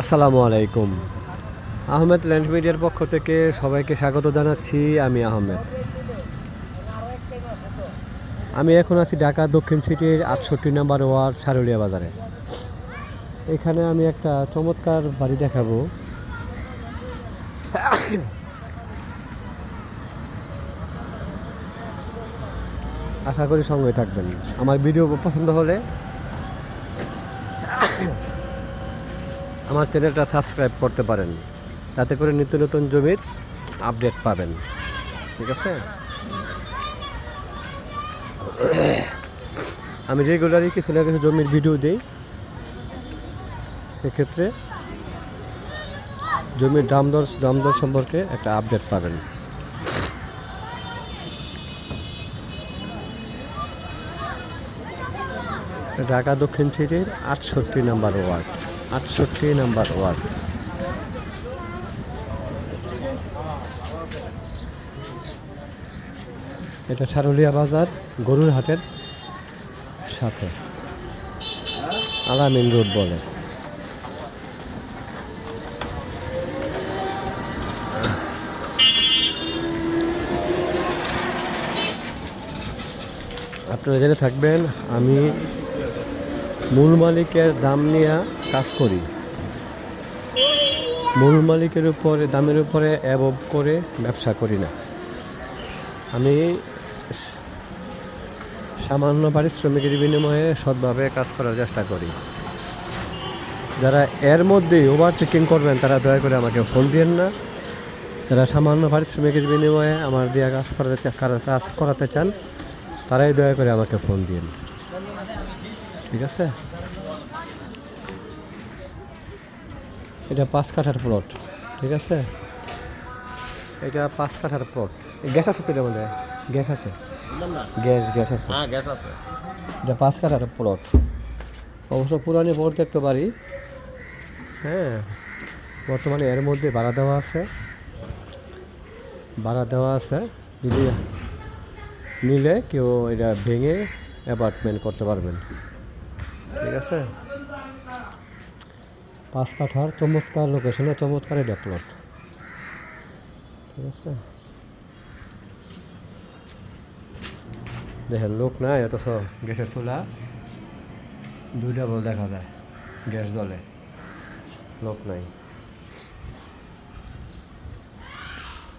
আসসালামু আলাইকুম। আহমেদ ল্যান্ড মিডিয়ার পক্ষ থেকে সবাইকে স্বাগত জানাচ্ছি, আমি আহমেদ। আমি এখন আছি ঢাকা দক্ষিণ সিটির আটষট্টি নাম্বার ওয়ার্ড সারুলিয়া বাজারে। এখানে আমি একটা চমৎকার বাড়ি দেখাবো। আশা করি সঙ্গে থাকবেন। আমার ভিডিও পছন্দ হলে আমার চ্যানেলটা সাবস্ক্রাইব করতে পারেন। তাতে করে নিত্য নতুন জমির আপডেট পাবেন। ঠিক আছে? আমি রেগুলারই কিছু না কিছু জমির ভিডিও দিই। সেক্ষেত্রে জমির দাম দর দাম দর সম্পর্কে একটা আপডেট পাবেন। ঢাকা দক্ষিণ সিটির আটষট্টি নাম্বার ওয়ার্ড। আটষট্টি নাম্বার ওয়ার্ড। এটা সারুলিয়া বাজার, গরুর হাটের সাথে। আলামিন রোড বলে। আপনারা জেনে থাকবেন, আমি মূল মালিকের দাম নিয়ে কাজ করি। মূল মালিকের উপরে, দামের উপরে অ্যাবভ করে ব্যবসা করি না। আমি সামান্য পারিশ্রমিকের বিনিময়ে সৎভাবে কাজ করার চেষ্টা করি। যারা এর মধ্যেই ওভার চেকিং করবেন, তারা দয়া করে আমাকে ফোন দিয়েন না। যারা সামান্য পারিশ্রমিকের বিনিময়ে আমার দিয়ে কাজ করাতে কাজ করাতে চান, তারাই দয়া করে আমাকে ফোন দিন ঠিক আছে? এটা পাঁচ কাঠার প্লট ঠিক আছে? এটা পাঁচ কাঠার প্লট গ্যাস আছে তো মধ্যে? গ্যাস আছে? গ্যাস গ্যাস আছে। হ্যাঁ গ্যাস আছে। এটা পাঁচ কাঠার প্লট অবশ্য পুরানি প্লট দেখতে পারি। হ্যাঁ বর্তমানে এর মধ্যে ভাড়া দেওয়া আছে। ভাড়া দেওয়া আছে। যদি নিলে কেউ এটা ভেঙে অ্যাপার্টমেন্ট করতে পারবেন। ঠিক আছে? পাঁচ কাঠার চমৎকার লোকেশনে চমৎকার এটা প্লট ঠিক আছে? দেখেন লোক নাই অথচ গ্যাসের চুলা দুইটা বল দেখা যায় গ্যাস জ্বলে। লোক নাই।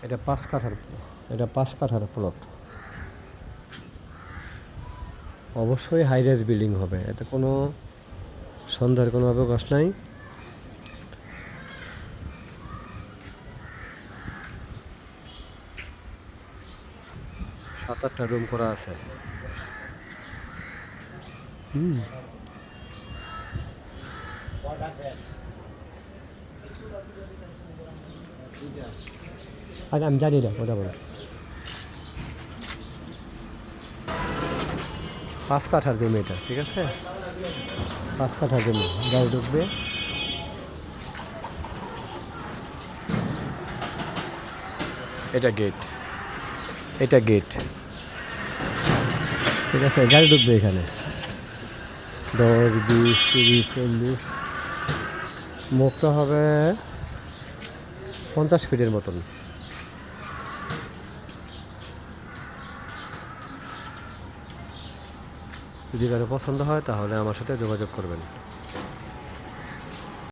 এটা পাঁচ কাঠার এটা পাঁচ কাঠার প্লট অবশ্যই হাই রেজ বিল্ডিং হবে। এতে কোনো সন্দেহের কোনো অবকাশ নাই। সাত আটটা রুম করা আছে। আচ্ছা আমি জানি না, ওটা বলো। পাঁচ কাঠার জমি এটা, ঠিক আছে? পাঁচ কাঠার জমি, গাড়ি ঢুকবে। এটা গেট এটা গেট ঠিক আছে, গাড়ি ঢুকবে এখানে। দশ, বিশ, তিরিশ, চল্লিশ মুখটা হবে পঞ্চাশ ফিটের মতন। যদি কারও পছন্দ হয় তাহলে আমার সাথে যোগাযোগ করবেন।